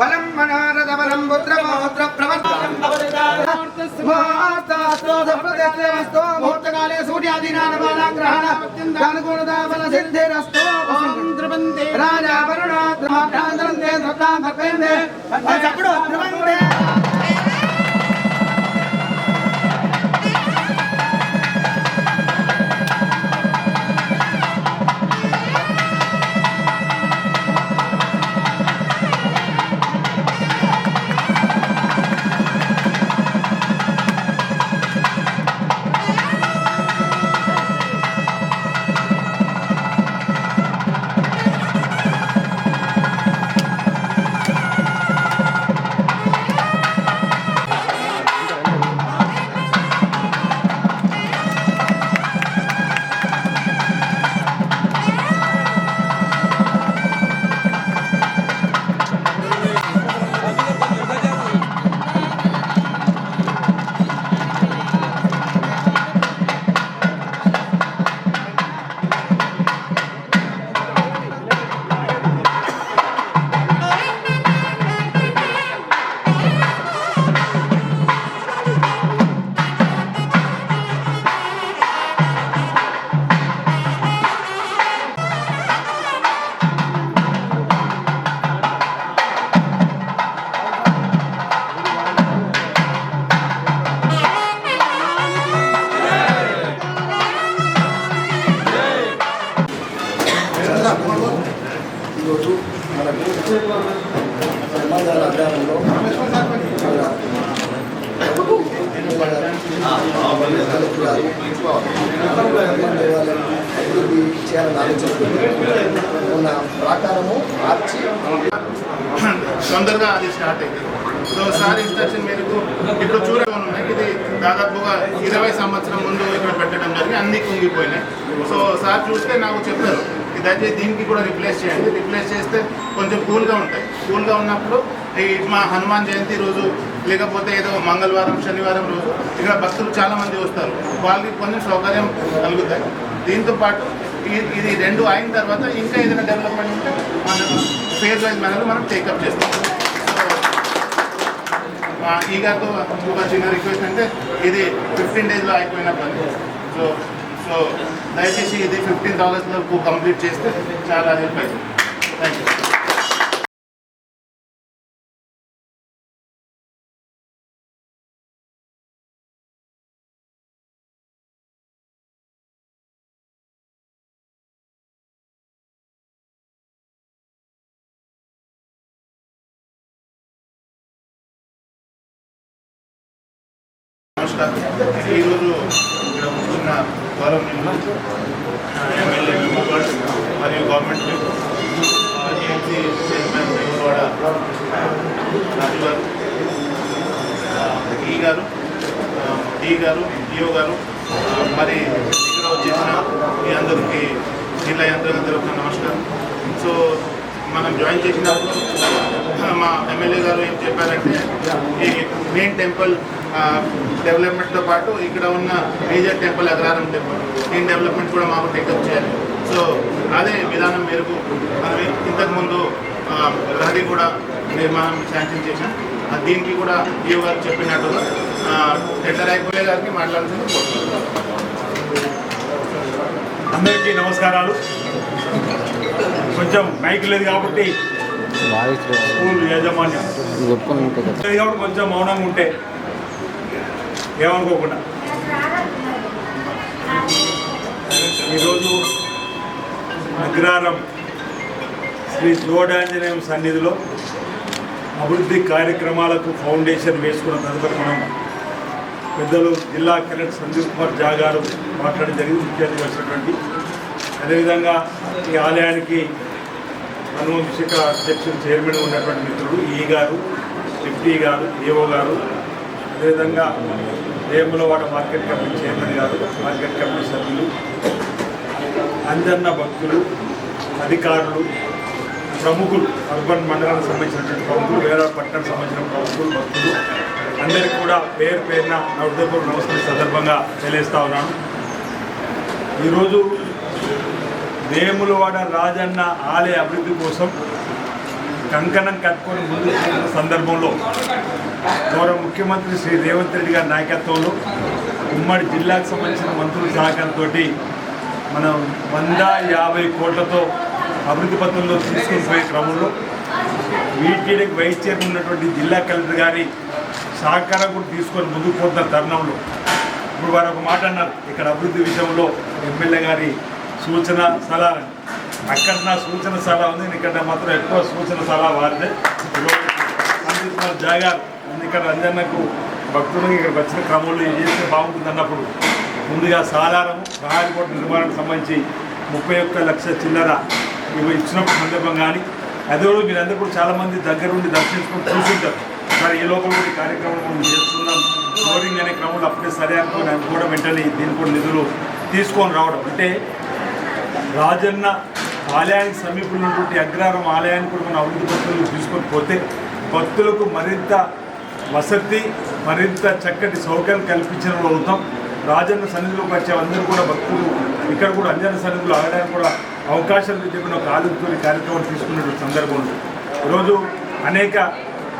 బలం మనారద బలం పుత్ర మహోత్ర ప్రవర్తనం ప్రదేశమస్తో ముహూర్తకాలే సూర్యాదీనాన బాలాగ్రహణ అనుగుణదా బల సిద్ధిరస్తో రాజా వరుణా ధ్రాంధ్రంతే చేయాలని ఆలోచిస్తుంది. ఉన్న ప్రాకారము మార్చి తొందరగా అది స్టార్ట్ అయింది. సో సార్ ఇన్స్ట్రక్షన్ మేరకు ఇప్పుడు చూడడం ఉన్నాయి. ఇది దాదాపుగా ఇరవై సంవత్సరం ముందు ఇక్కడ పెట్టడం జరిగి అన్ని కుంగిపోయినాయి. సో సార్ చూస్తే నాకు చెప్పారు దయచేసి దీనికి కూడా రిప్లేస్ చేయండి. రిప్లేస్ చేస్తే కొంచెం కూల్గా ఉంటాయి. కూల్గా ఉన్నప్పుడు ఈ మా హనుమాన్ జయంతి రోజు లేకపోతే ఏదో మంగళవారం శనివారం రోజు ఇక్కడ భక్తులు చాలామంది వస్తారు. వాళ్ళకి కొంచెం సౌకర్యం కలుగుతాయి. దీంతో పాటు ఇది రెండు అయిన తర్వాత ఇంకా ఏదైనా డెవలప్మెంట్ ఉంటే మనం ఫేజ్ వైజ్ మేనర్ మనం టేకప్ చేస్తాం. సో ఈ గారితో ఒక చిన్న రిక్వెస్ట్ అంటే ఇది ఫిఫ్టీన్ డేస్లో అయిపోయిన పని. సో సో దయచేసి ఇది ఫిఫ్టీన్ డాలర్స్లో కంప్లీట్ చేస్తే చాలా హెల్ప్ అవుతుంది. థ్యాంక్ యూ నమస్కారం ఈరోజు ఇక్కడ కూర్చున్న గౌరవనీయులు ఎమ్మెల్యే మెంబర్ మరియు government AMC chairman Devaravada Raju గారు ఈ గారు డి గారు డిఓ గారు మరి ఇక్కడ వచ్చేసిన మీ అందరికీ జిల్లా యంత్రాంగం తరఫున నమస్కారం. సో మనం జాయిన్ చేసినప్పుడు మా ఎమ్మెల్యే గారు ఏం చెప్పారంటే ఈ మెయిన్ టెంపుల్ డెవలప్మెంట్తో పాటు ఇక్కడ ఉన్న మేజర్ టెంపుల్ అగ్రహారం టెంపుల్ దీని డెవలప్మెంట్ కూడా మాకు టేకప్ చేయాలి. సో అదే విధానం మేరకు మనం ఇంతకుముందు ఆ, ప్రహరీ కూడా నిర్మాణం శాంక్షన్ చేశాం. ఆ, దీనికి కూడా డిఓ గారు చెప్పినట్టుగా ఆ, టెండర్ అయిపోయే గారికి మాట్లాడుతుంది అందరికీ నమస్కారాలు. కొంచెం మైక్ లేదు కాబట్టి స్కూల్ యాజమాన్యం. లేదు కాబట్టి కొంచెం మౌనంగా ఉంటే ఏమనుకోకుండా. ఈరోజు అగ్రారం శ్రీ జోడాంజనేయం సన్నిధిలో అభివృద్ధి కార్యక్రమాలకు ఫౌండేషన్ వేసుకున్న తదుపరి మనం పెద్దలు జిల్లా కలెక్టర్ సందీప్ కుమార్ జా గారు మాట్లాడడం జరిగింది. ముఖ్య అతిథి వచ్చినటువంటి అదేవిధంగా ఈ ఆలయానికి అనువంశిక అధ్యక్షుడు చైర్మన్ ఉన్నటువంటి మిత్రుడు ఈ గారు డిప్యూటీ గారు ఏఓ గారు. అదేవిధంగా వేములవాడ మార్కెట్ కమిటీ చైర్మన్ గారు మార్కెట్ కమిటీ సభ్యులు అంజన్న భక్తులు అధికారులు ప్రముఖులు అర్బన్ మండలానికి సంబంధించినటువంటి ప్రముఖులు వేరే పట్టణానికి సంబంధించిన ప్రముఖులు భక్తులు అందరికీ కూడా పేరు పేరున నా హృదయపూర్వక నమస్కారం సందర్భంగా తెలియజేస్తా ఉన్నాను. ఈరోజు వేములవాడ రాజన్న ఆలయ అభివృద్ధి కోసం కంకణం కట్టుకొని ముందు సందర్భంలో గౌరవ ముఖ్యమంత్రి శ్రీ రేవంత్ రెడ్డి గారి నాయకత్వంలో ఉమ్మడి జిల్లాకు సంబంధించిన మంత్రుల సహకారంతో మనం వంద యాభై కోట్లతో అభివృద్ధి పత్రంలో తీసుకుపోయే క్రమంలో వీటీడీకి వైస్ చైర్మన్ ఉన్నటువంటి జిల్లా కలెక్టర్ గారి సహకారం కూడా తీసుకొని ముందుకు పోతున్న తరుణంలో ఇప్పుడు వారు ఒక మాట అన్నారు. ఇక్కడ అభివృద్ధి విషయంలో ఎమ్మెల్యే గారి సూచన సలహా అక్కడ నా సూచన సలహా ఉంది ఇక్కడ మాత్రం ఎక్కువ సూచన సలహా వారిదే. ఈరోజు సందీప్ కుమార్ జాగార్ ఇక్కడ రంజన్నకు భక్తులకు ఇక్కడ వచ్చిన క్రమంలో ఇది చేస్తే బాగుంటుంది అన్నప్పుడు. ముందుగా సాధారణము ప్రహారీకోట నిర్మాణానికి సంబంధించి ముప్పై ఒక్క లక్ష చిల్లర ఇవి ఇచ్చినప్పుడు సందర్భం కానీ అదే రోజు మీరందరూ కూడా చాలామంది దగ్గర ఉండి దర్శించుకొని చూసుంటారు. మరి ఈ లోపల కూడా కార్యక్రమం మనం చేస్తున్నాం. ఫ్లోరింగ్ అనే క్రమంలో అప్పుడే సరే అనుకోని అనుకోవడం వెంటనే దీని కూడా నిధులు తీసుకొని రావడం. అంటే రాజన్న ఆలయానికి సమీపంలో ఉన్నటువంటి అగ్రహారం ఆలయాన్ని కూడా మన అభివృద్ధి భక్తులు తీసుకొని పోతే భక్తులకు మరింత వసతి మరింత చక్కటి సౌకర్యం కల్పించిన అవుతాం రాజన్న సన్నిధిలోకి వచ్చే అందరూ కూడా భక్తులు ఇక్కడ కూడా అంజన సన్నిధిలో ఆగడానికి కూడా అవకాశాలు చెప్పిన ఒక ఆలోచన కార్యక్రమం తీసుకున్నటువంటి సందర్భం ఉంది. ఈరోజు అనేక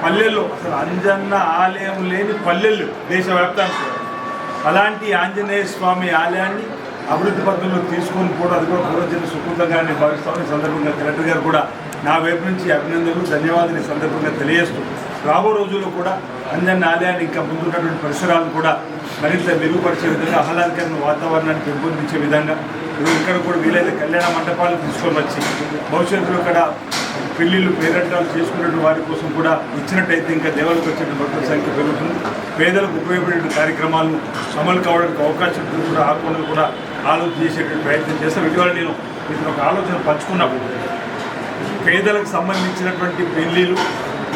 పల్లెల్లో అసలు అంజన్న ఆలయం లేని పల్లెలు దేశవ్యాప్తానికి అలాంటి ఆంజనేయ స్వామి ఆలయాన్ని అభివృద్ధి పథకంలో తీసుకొని కూడా అది కూడా పూర్వజన సుకృతంగా నేను భావిస్తాను ఈ సందర్భంగా కలెక్టర్ గారు కూడా నా వైపు నుంచి అభినందనలు ధన్యవాదాలు ఈ సందర్భంగా తెలియజేస్తూ రాబో రోజుల్లో కూడా అంజన్న ఆలయాన్ని ఇంకా ముందున్నటువంటి పరిసరాలను కూడా మరింత మెరుగుపరిచే విధంగా ఆహ్లాదకరమైన వాతావరణాన్ని పెంపొందించే విధంగా ఇక్కడ కూడా వీలైతే కళ్యాణ మంటపాలు తీసుకొని వచ్చి భవిష్యత్తులో ఇక్కడ పెళ్ళిళ్ళు పేరంటాలు చేసుకున్నటువంటి వారి కోసం కూడా ఇచ్చినట్టయితే ఇంకా దేవాలకు వచ్చే భక్తుల సంఖ్య పెరుగుతుంది. పేదలకు ఉపయోగపడే కార్యక్రమాలను అమలు కావడానికి అవకాశం కూడా ఆ కూడా ఆలోచన చేసేటువంటి ప్రయత్నం చేస్తాం. ఇటీవల నేను ఒక ఆలోచన పంచుకున్నప్పుడు పేదలకు సంబంధించినటువంటి పెళ్ళిళ్ళు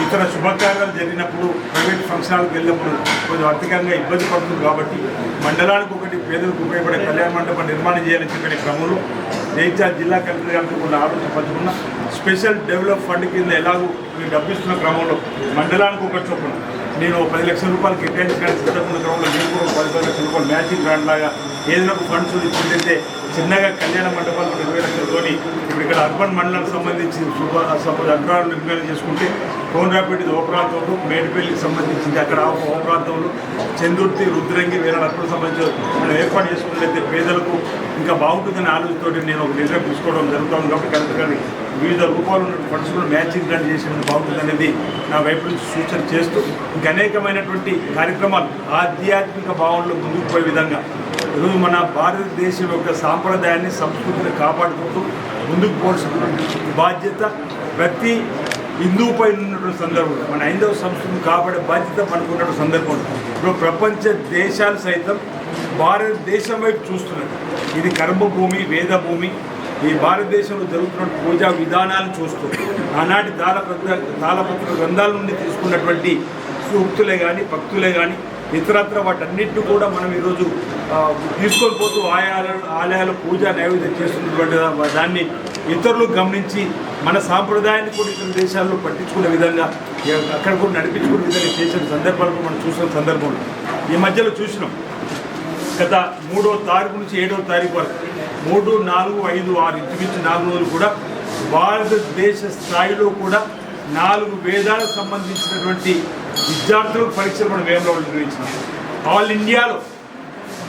ఇతర శుభకార్యాలు జరిగినప్పుడు ప్రైవేట్ ఫంక్షన్లకు వెళ్ళినప్పుడు కొంచెం ఆర్థికంగా ఇబ్బంది పడుతుంది కాబట్టి మండలానికి ఒకటి పేదలకు ఉపయోగపడే కళ్యాణ మండపం నిర్మాణం చేయాలని చెప్పిన క్రమంలో జైత్యాల జిల్లా కలెక్టర్ గారితో కొన్ని ఆలోచన పంచుకున్న. స్పెషల్ డెవలప్ ఫండ్ కింద ఎలాగో మీరు డబ్బిస్తున్న క్రమంలో మండలానికి ఒక చొప్పున నేను పది లక్షల రూపాయలు కేటాయించడానికి సిద్ధమైన క్రమంలో నేను కూడా పది పది లక్షల రూపాయలు మ్యాచింగ్ గ్రాండ్ లాగా ఏదైనా ఒక ఫండ్స్ ఇచ్చిందైతే చిన్నగా కళ్యాణ మండపాలు ఇరవై లక్షలతోని ఇప్పుడు ఇక్కడ అర్బన్ మండలానికి సంబంధించి సపోజ్ అగ్రహారం నిర్మాణం చేసుకుంటే కోనరాపేట ఓ ప్రాంతంలో మేడిపల్లికి సంబంధించింది అక్కడ ఓ ప్రాంతంలో చందుర్తి రుద్రంగి వేరే అక్కడ సంబంధించి మనం ఏర్పాటు చేసుకున్నట్లయితే పేదలకు ఇంకా బాగుంటుందనే ఆలోచనతో నేను ఒక నిర్ణయం తీసుకోవడం జరుగుతుంది కాబట్టి కలెక్టర్ కానీ వివిధ రూపాలు ఫండ్స్ కూడా మ్యాచింగ్ గ్రాంట్ చేసిన బాగుంటుంది అనేది నా వైపు నుంచి సూచన చేస్తూ ఇంకా అనేకమైనటువంటి కార్యక్రమాలు ఆధ్యాత్మిక భావనలో ముందుకు పోయే విధంగా. ఈరోజు మన భారతదేశం యొక్క సాంప్రదాయాన్ని సంస్కృతిని కాపాడుకుంటూ ముందుకు పోవాల్సినటువంటి బాధ్యత ప్రతి హిందువుపై ఉన్నటువంటి సందర్భం. మన హైందవ సంస్కృతిని కాపాడే బాధ్యత మనకున్నటువంటి సందర్భం. ఇప్పుడు ప్రపంచ దేశాలు సైతం భారతదేశం వైపు చూస్తున్నది. ఇది కర్మభూమి వేదభూమి ఈ భారతదేశంలో జరుగుతున్న పూజా విధానాలు చూస్తూ ఆనాటి తాళపత్ర తాళపత్ర గ్రంథాల నుండి తీసుకున్నటువంటి సూక్తులే కానీ భక్తులే కానీ ఇతరత్ర వాటన్నిటిని కూడా మనం ఈరోజు తీసుకొని పోతూ ఆయాల ఆలయాల పూజ నైవేద్యం చేస్తున్నటువంటి దాన్ని ఇతరులు గమనించి మన సాంప్రదాయాన్ని కూడా ఇతర దేశాల్లో పట్టించుకునే విధంగా అక్కడ కూడా నడిపించుకునే విధంగా చేసిన సందర్భాలు మనం చూసిన సందర్భంలో ఈ మధ్యలో చూసినాం. గత మూడో తారీఖు నుంచి ఏడో తారీఖు వరకు మూడు నాలుగు ఐదు ఆరు ఇంచుమించు నాలుగు రోజులు కూడా భారతదేశ స్థాయిలో కూడా నాలుగు వేదాలకు సంబంధించినటువంటి విద్యార్థులకు పరీక్షలు మనం వేమలో నిర్వహించినాం. ఆల్ ఇండియాలో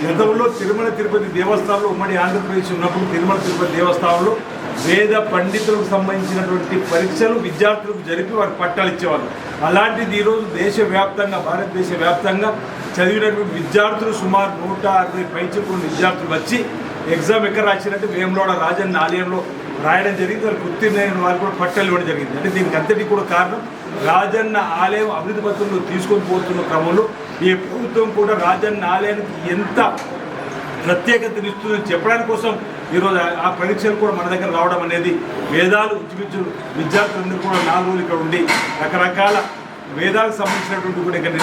గతంలో తిరుమల తిరుపతి దేవస్థానంలో ఉమ్మడి ఆంధ్రప్రదేశ్ ఉన్నప్పుడు తిరుమల తిరుపతి దేవస్థానంలో వేద పండితులకు సంబంధించినటువంటి పరీక్షలు విద్యార్థులకు జరిపి వారికి పట్టాలు ఇచ్చేవారు అలాంటిది ఈరోజు దేశవ్యాప్తంగా భారతదేశ వ్యాప్తంగా చదివినటువంటి విద్యార్థులు సుమారు నూట అరవై పైచుకున్న విద్యార్థులు వచ్చి ఎగ్జామ్ ఎక్కడ రాసినట్టు వేములవాడ రాజన్న ఆలయంలో రాయడం జరిగింది. వారికి ఉత్తీర్ణమైన వారికి కూడా పట్టాలు ఇవ్వడం జరిగింది. అంటే దీనికి అంతటి కూడా కారణం రాజన్న ఆలయం అభివృద్ధి పత్రంలో తీసుకొని పోతున్న క్రమంలో ఈ ప్రభుత్వం కూడా రాజన్న ఆలయానికి ఎంత ప్రత్యేకతనిస్తుందని చెప్పడానికి కోసం ఈరోజు ఆ- ఆ పరీక్షలు కూడా మన దగ్గర రావడం అనేది వేదాలు ఇంచుమించు విద్యార్థులందరూ కూడా నాలుగు రోజులు ఇక్కడ ఉండి రకరకాల వేదాలకు సంబంధించినటువంటి కూడా ఇక్కడ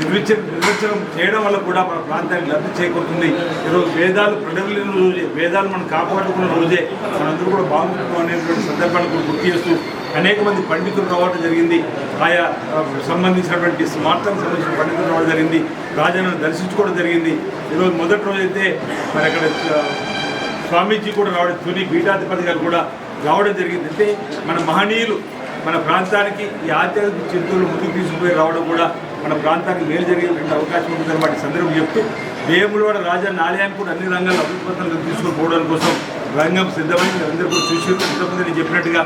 నిర్వచన నిర్వచనం చేయడం వల్ల కూడా మన ప్రాంతానికి లబ్ధి చేకూరుతుంది. ఈరోజు వేదాలు ప్రజలిన రోజే వేదాలు మనం కాపాడుకున్న రోజే మనందరూ కూడా బాగుంటున్నాం అనేటువంటి సందర్భాన్ని కూడా గుర్తు చేస్తూ అనేక మంది పండితులు రావడం జరిగింది. ఆయా సంబంధించినటువంటి స్మార్తానికి సంబంధించిన పండితులు రావడం జరిగింది. రాజాను దర్శించుకోవడం జరిగింది. ఈరోజు మొదటి రోజైతే మరి అక్కడ స్వామీజీ కూడా రావడం తుని పీఠాధిపతి గారు కూడా రావడం జరిగింది. అంటే మన మహనీయులు మన ప్రాంతానికి ఈ ఆధ్యాత్మిక చిత్తూరు ముందుకు తీసుకుపోయి రావడం కూడా మన ప్రాంతానికి మేలు జరిగేటువంటి అవకాశం ఉంటుందని వాటి సందర్భం చెప్తూ వేములవాడ రాజన్న ఆలయాన్ని కూడా అన్ని రంగాల్లో అభివృద్ధి తీసుకుని పోవడం కోసం రంగం సిద్ధమైంది. అందరూ కూడా చూసి ఇంతకుముందు నేను చెప్పినట్టుగా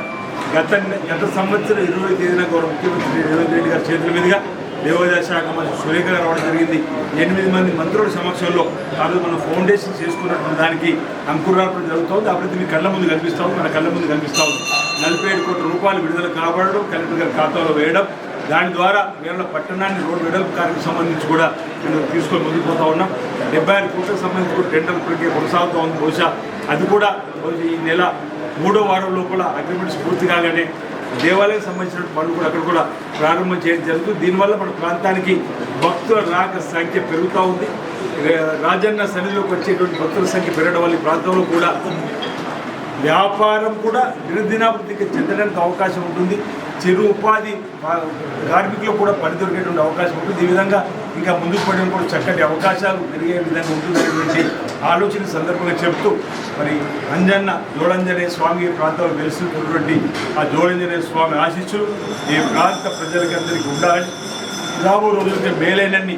గత గత సంవత్సరం ఇరవై తేదీన గౌరవ ముఖ్యమంత్రి రేవంత్ రెడ్డి గారి చేతుల మీదుగా దేవాదాయ శాఖ మంత్రి సురేఖ రావడం జరిగింది. ఎనిమిది మంది మంత్రుల సమక్షంలో అది మనం ఫౌండేషన్ చేసుకున్నటువంటి దానికి అంకురార్పణ జరుగుతుంది. అభివృద్ధి మీ కళ్ళ ముందు కనిపిస్తూ ఉంది. మన కళ్ళ ముందు కనిపిస్తూ ఉంది. నలభై ఏడు కోట్ల రూపాయలు విడుదల కాబడడం కలెక్టర్ గారి ఖాతాలో వేయడం దాని ద్వారా వేరే పట్టణాన్ని రోడ్డు వెడల్పు కార్యకు సంబంధించి కూడా మేము తీసుకొని ముందుకుపోతా ఉన్నాం. డెబ్బై ఆరు కోట్లకు సంబంధించి కూడా టెండర్ ప్రక్రియ కొనసాగుతూ ఉంది. బహుశా అది కూడా రోజు ఈ నెల మూడో వారం లోపల అగ్రిమెంట్స్ పూర్తి కాగానే దేవాలయం సంబంధించిన పనులు కూడా అక్కడ కూడా ప్రారంభం చేయడం జరుగుతుంది. దీనివల్ల మన ప్రాంతానికి భక్తుల రాక సంఖ్య పెరుగుతూ ఉంది. రాజన్న సన్నిధిలోకి వచ్చేటువంటి భక్తుల సంఖ్య పెరగడం వల్ల ఈ ప్రాంతంలో కూడా వ్యాపారం కూడా నిరుదినాభివృద్ధికి చెందడానికి అవకాశం ఉంటుంది. చిరు ఉపాధి కార్మికులకు కూడా పని దొరికేటువంటి అవకాశం ఉంటుంది. ఈ విధంగా ఇంకా ముందుకు పడిన కూడా చక్కటి అవకాశాలు పెరిగే విధంగా ఉంటుందనేటువంటి ఆలోచన సందర్భంగా చెప్తూ మరి అంజన్న జోడంజనేయ స్వామి ప్రాంతంలో వెలుస్తున్నటువంటి ఆ జోడంజనేయ స్వామి ఆశిస్సులు ఈ ప్రాంత ప్రజలకి అందరికీ ఉండాలని. రాబో రోజులకి మేలైనన్ని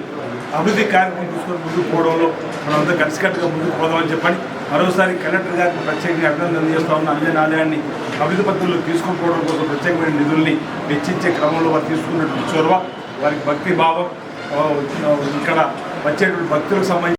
అభివృద్ధి కార్యక్రమం తీసుకొని ముందుకు పోవడంలో మనం అంతా కలిసికట్టుగా ముందుకు పోదామని చెప్పని మరోసారి కలెక్టర్ గారికి ప్రత్యేకంగా అభినందన చేస్తా ఉన్న. అంజన్ ఆలయాన్ని అభివృద్ధి పత్రులు తీసుకొని కోసం ప్రత్యేకమైన నిధుల్ని వెచ్చించే క్రమంలో వారు తీసుకున్నటువంటి చొరవ వారికి భక్తి భావం ఇక్కడ వచ్చేటువంటి భక్తులకు సంబంధించి